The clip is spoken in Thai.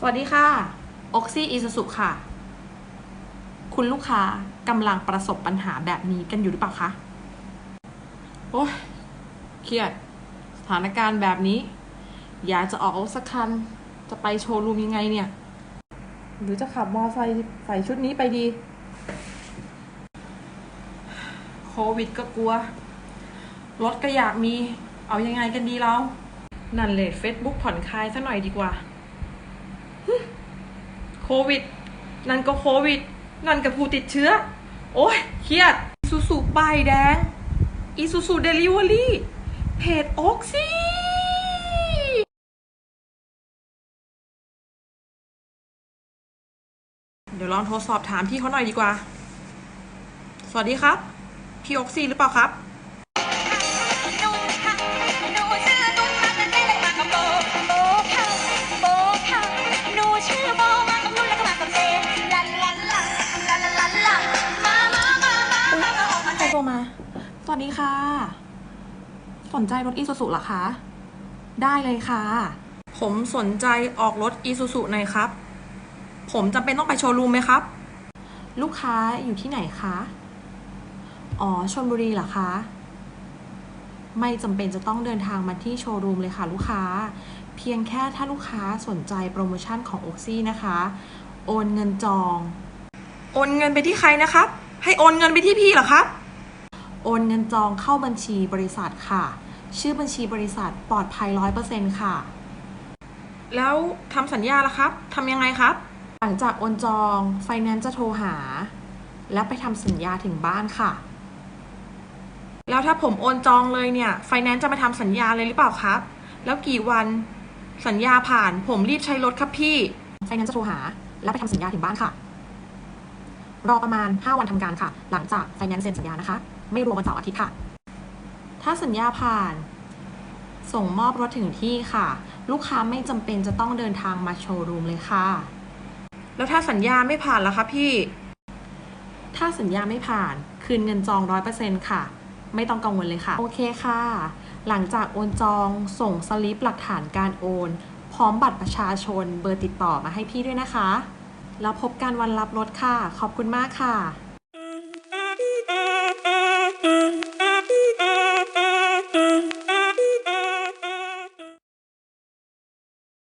สวัสดีค่ะออกซี่อีซูซุค่ะ คุณลูกค้ากำลังประสบปัญหาแบบนี้กันอยู่หรือเปล่าคะ โอ้ยเครียด สถานการณ์แบบนี้ อยากจะออกรถสักคัน จะไปโชว์รูมยังไงเนี่ย หรือจะขับมอไซค์ใส่ชุดนี้ไปดี โควิดก็กลัว รถก็อยากมี เอายังไงกันดีเรา นั่นเลย Facebook ผ่อนคลายซะหน่อยดีกว่า โควิด นั่นก็โควิด นั่นก็ผู้ติดเชื้อ โอ้ยเครียดอีซูซูป้ายแดงอีซูซูเดลิเวอรี่เพจโอกซี่เดี๋ยวลองโทรสอบถามพี่เขาหน่อยดีกว่า สวัสดีครับ พี่โอกซี่หรือเปล่าครับ หนูค่ะหนูชื่อนุ่นมาแต่ใจเลยมากับโบ รโทรมา สวัสดีค่ะ สนใจรถอีซูซุหรอคะ ได้เลยค่ะ ผมสนใจออกรถอีซูซุหน่อยครับ ผมจำเป็นต้องไปโชว์รูมไหมครับ ลูกค้าอยู่ที่ไหนคะ อ๋อชลบุรีเหรอคะ ไม่จำเป็นจะต้องเดินทางมาที่โชว์รูมเลยค่ะ ลูกค้า เพียงแค่ถ้าลูกค้าสนใจโปรโมชั่นของ o อกซี่นะคะ โอนเงินจอง โอนเงินไปที่ใครนะครับให้โอนเงินไปที่พี่เหรอครับ โอนเงินจองเข้าบัญชีบริษัทค่ะ ชื่อบัญชีบริษัทปลอดภัยร้อยเปอร์เซ็นค่ะ แล้วทำสัญญาล่ะครับทำยังไงครับ หลังจากโอนจองไฟแนนซ์จะโทรหา และไปทำสัญญาถึงบ้านค่ะ แล้วถ้าผมโอนจองเลยเนี่ยไฟแนนซ์จะมาทำสัญญาเลยหรือเปล่าครับ แล้วกี่วันสัญญาผ่านผมรีบใช้รถครับพี่ไฟแนนซ์จะโทรหา และไปทำสัญญาถึงบ้านค่ะ รอประมาณ 5 วันทำการค่ะ หลังจากไฟแนนซ์เซ็นสัญญานะคะ ไม่รวมวันเสาร์อาทิตย์ค่ะ ถ้าสัญญาผ่าน ส่งมอบรถถึงที่ค่ะ ลูกค้าไม่จำเป็นจะต้องเดินทางมาโชว์รูมเลยค่ะ แล้วถ้าสัญญาไม่ผ่านล่ะคะพี่ ถ้าสัญญาไม่ผ่าน คืนเงินจองร้อยเปอร์เซ็นค่ะ ไม่ต้องกังวลเลยค่ะ โอเคค่ะ หลังจากโอนจองส่งสลิปหลักฐานการโอน พร้อมบัตรประชาชนเบอร์ติดต่อมาให้พี่ด้วยนะคะ แล้วพบกันวันรับรถค่ะ ขอบคุณมากค่ะ